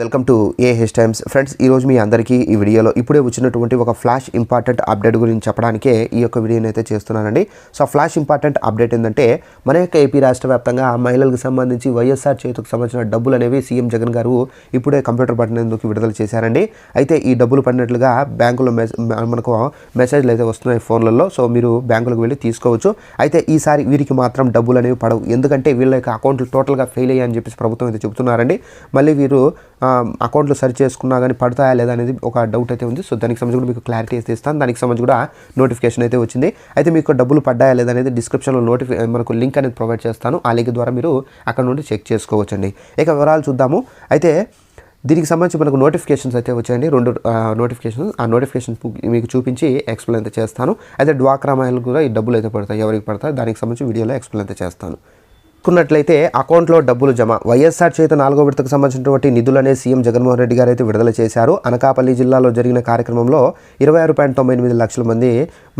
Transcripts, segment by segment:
Welcome to A times. Friends ఈరోజు మీ అందరికీ ఈ వీడియోలో ఇప్పుడే వచ్చినటువంటి ఒక ఫ్లాష్ ఇంపార్టెంట్ అప్డేట్ గురించి చెప్పడానికే ఈ యొక్క వీడియోని అయితే చేస్తున్నానండి. సో ఫ్లాష్ ఇంపార్టెంట్ అప్డేట్ ఏంటంటే మన యొక్క ఏపీ రాష్ట్ర వ్యాప్తంగా మహిళలకు సంబంధించి వైఎస్ఆర్ చేతికి సంబంధించిన డబ్బులు అనేవి సీఎం జగన్ గారు ఇప్పుడే కంప్యూటర్ బటన్ ఎందుకు విడుదల చేశారండి. అయితే ఈ డబ్బులు పడినట్లుగా బ్యాంకులో మనకు మెసేజ్లు అయితే వస్తున్నాయి ఫోన్లలో. సో మీరు బ్యాంకులకు వెళ్ళి తీసుకోవచ్చు. అయితే ఈసారి వీరికి మాత్రం డబ్బులు అనేవి పడవు. ఎందుకంటే వీళ్ళ యొక్క అకౌంట్లు టోటల్గా ఫెయిల్ అయ్యాయని చెప్పేసి ప్రభుత్వం అయితే చెబుతున్నారండి. మళ్ళీ వీరు అకౌంట్లు సరి చేసుకున్నా కానీ పడతాయా లేదా అనేది ఒక డౌట్ అయితే ఉంది. సో దానికి సంబంధించి కూడా మీకు క్లారిటీ అయితే ఇస్తాను. దానికి సంబంధించి కూడా నోటిఫికేషన్ అయితే వచ్చింది. అయితే మీకు డబ్బులు పడ్డాయా లేదా అనేది డిస్క్రిప్షన్లో నోటిఫి మనకు లింక్ అనేది ప్రొవైడ్ చేస్తాను. ఆ లింక్ ద్వారా మీరు అక్కడ నుండి చెక్ చేసుకోవచ్చండి. ఇక వివరాలు చూద్దాము. అయితే దీనికి సంబంధించి మనకు నోటిఫికేషన్స్ అయితే వచ్చాయండి. రెండు నోటిఫికేషన్ ఆ నోటిఫికేషన్ మీకు చూపించి ఎక్స్ప్లెయిన్ అయితే చేస్తాను. అయితే డ్వాక్రా మహిళలు కూడా ఈ డబ్బులు అయితే పడతాయి. ఎవరికి పడతాయి? దానికి సంబంధించి వీడియోలో ఎక్స్ప్లెయిన్ అయితే చేస్తాను. చూసుకున్నట్లయితే అకౌంట్లో డబ్బులు జమ. వైఎస్ఆర్ చేత నాలుగో విడతకు సంబంధించినటువంటి నిధులనే సీఎం జగన్మోహన్ రెడ్డి గారు అయితే విడుదల చేశారు. అనకాపల్లి జిల్లాలో జరిగిన కార్యక్రమంలో ఇరవై ఆరు పాయింట్ తొంభై ఎనిమిది లక్షల మంది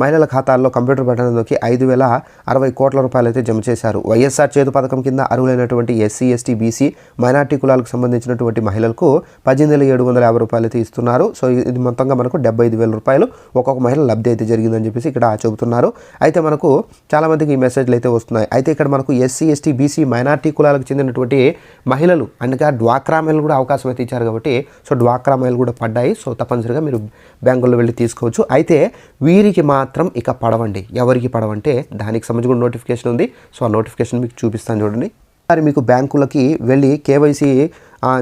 మహిళల ఖాతాల్లో కంప్యూటర్ బటన్లోకి ఐదు వేల అరవై కోట్ల రూపాయలు అయితే జమ చేశారు. వైఎస్ఆర్ చేతు పథకం కింద అర్హులైనటువంటి ఎస్సీ ఎస్టీ బీసీ మైనార్టీ కులాలకు సంబంధించినటువంటి మహిళలకు పద్దెనిమిది వేల ఏడు వందల యాభై రూపాయలు అయితే ఇస్తున్నారు. సో ఇది మొత్తంగా మనకు డెబ్బై ఐదు వేల రూపాయలు ఒక్కొక్క మహిళ లబ్ధి అయితే జరిగిందని చెప్పేసి ఇక్కడ చెబుతున్నారు. అయితే మనకు చాలామందికి ఈ మెసేజ్లు అయితే వస్తున్నాయి. అయితే ఇక్కడ మనకు ఎస్సీ ఎస్టీ బీసీ మైనార్టీ కులాలకు చెందినటువంటి మహిళలు అనగా డ్వాక్రా మహిళలు కూడా అవకాశం అయితే ఇచ్చారు కాబట్టి సో డ్వాక్రా మహిళలు కూడా పడ్డాయి. సో తప్పనిసరిగా మీరు బ్యాంకుల్లో వెళ్ళి తీసుకోవచ్చు. అయితే వీరికి మా మాత్రం ఇక పడవండి. ఎవరికి పడవంటే దానికి సంబంధించి నోటిఫికేషన్ ఉంది. సో ఆ నోటిఫికేషన్ మీకు చూపిస్తాను చూడండి. మరి మీకు బ్యాంకులకి వెళ్ళి కేవైసీ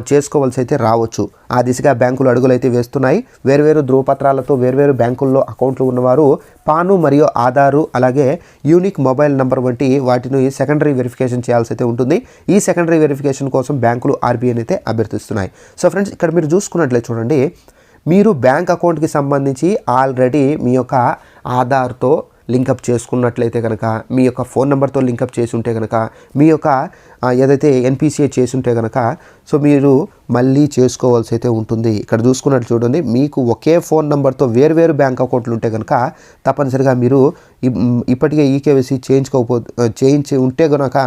చేసుకోవాల్సి అయితే రావచ్చు. ఆ దిశగా బ్యాంకులు అడుగులు అయితే వేస్తున్నాయి. వేర్వేరు ధృవపత్రాలతో వేర్వేరు బ్యాంకుల్లో అకౌంట్లు ఉన్నవారు పాను మరియు ఆధారు అలాగే యూనిక్ మొబైల్ నంబర్ వంటి వాటిని సెకండరీ వెరిఫికేషన్ చేయాల్సి అయితే ఉంటుంది. ఈ సెకండరీ వెరిఫికేషన్ కోసం బ్యాంకులు ఆర్బీఐని అయితే అభ్యర్థిస్తున్నాయి. సో ఫ్రెండ్స్ ఇక్కడ మీరు చూసుకున్నట్లయితే చూడండి. మీరు బ్యాంక్ అకౌంట్కి సంబంధించి ఆల్రెడీ మీ యొక్క ఆధార్తో లింకప్ చేసుకున్నట్లయితే కనుక మీ యొక్క ఫోన్ నెంబర్తో లింకప్ చేసి ఉంటే కనుక మీ యొక్క ఏదైతే ఎన్పిసిఏ చేసి ఉంటే కనుక సో మీరు మళ్ళీ చేసుకోవాల్సి అయితే ఉంటుంది. ఇక్కడ చూసుకున్నట్టు చూడండి మీకు ఒకే ఫోన్ నెంబర్తో వేరువేరు బ్యాంక్ అకౌంట్లు ఉంటే కనుక తప్పనిసరిగా మీరు ఇప్పటికే ఇప్పటికే ఈకేవైసీ చేయించుకోకపో చేయించి ఉంటే కనుక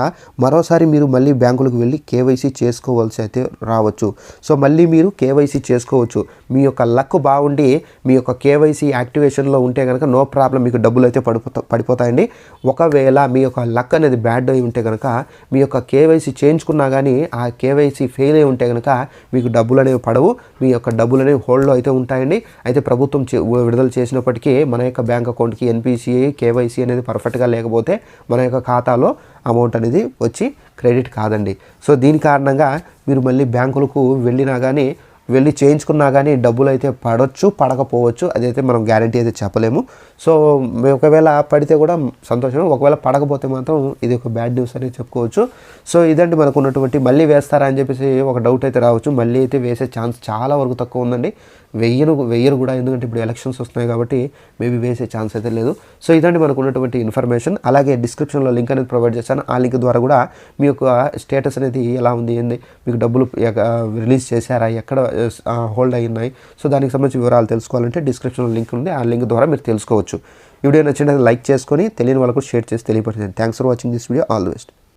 మరోసారి మీరు మళ్ళీ బ్యాంకులకు వెళ్ళి కేవైసీ చేసుకోవాల్సి అయితే రావచ్చు. సో మళ్ళీ మీరు కేవైసీ చేసుకోవచ్చు. మీ యొక్క లక్ బాగుండి మీ యొక్క కేవైసీ యాక్టివేషన్లో ఉంటే కనుక నో ప్రాబ్లం మీకు డబ్బులు అయితే పడిపోతా పడిపోతాయండి. ఒకవేళ మీ యొక్క లక్ అనేది బ్యాడ్ అయి ఉంటే కనుక మీ యొక్క కే కేవైసీ చేయించుకున్నా కానీ ఆ కేవైసీ ఫెయిల్ అయి ఉంటే కనుక మీకు డబ్బులు అనేవి పడవు. మీ యొక్క డబ్బులు అనేవి హోల్డ్లో అయితే ఉంటాయండి. అయితే ప్రభుత్వం చే- విడుదల చేసినప్పటికీ మన యొక్క బ్యాంక్ అకౌంట్కి ఎన్పిసిఐ కేవైసీ అనేది పర్ఫెక్ట్గా లేకపోతే మన యొక్క ఖాతాలో అమౌంట్ అనేది వచ్చి క్రెడిట్ కాదండి. సో దీని కారణంగా మీరు మళ్ళీ బ్యాంకులకు వెళ్ళినా కానీ వెళ్ళి చేయించుకున్నా కానీ డబ్బులు అయితే పడవచ్చు పడకపోవచ్చు అదైతే మనం గ్యారంటీ అయితే చెప్పలేము. సో ఒకవేళ పడితే కూడా సంతోషం ఒకవేళ పడకపోతే మాత్రం ఇది ఒక బ్యాడ్ న్యూస్ అనేది చెప్పుకోవచ్చు. సో ఇదండి మనకు ఉన్నటువంటి మళ్ళీ వేస్తారా అని చెప్పేసి ఒక డౌట్ అయితే రావచ్చు. మళ్ళీ అయితే వేసే ఛాన్స్ చాలా వరకు తక్కువ ఉందండి. వెయ్యను వెయ్యరు కూడా ఎందుకంటే ఇప్పుడు ఎలక్షన్స్ వస్తున్నాయి కాబట్టి మేబీ వేసే ఛాన్స్ అయితే లేదు. సో ఇదండి మనకు ఉన్నటువంటి ఇన్ఫర్మేషన్ అలాగే డిస్క్రిప్షన్లో లింక్ అనేది ప్రొవైడ్ చేశాను. ఆ లింక్ ద్వారా కూడా మీ యొక్క స్టేటస్ అనేది ఎలా ఉంది ఏంది మీకు డబ్బులు రిలీజ్ చేశారా ఎక్కడ హోల్డ్ అయ్యున్నాయి. సో దానికి సంబంధించి వివరాలు తెలుసుకోవాలంటే డిస్క్రిప్షన్లో లింక్ ఉంది. ఆ లింక్ ద్వారా మీరు తెలుసుకోవచ్చు. వీడియో నచ్చినట్లయితే లైక్ చేసుకొని తెలియని వాళ్ళకు షేర్ చేసి తెలియపడుతుంది thanks for watching this video all the best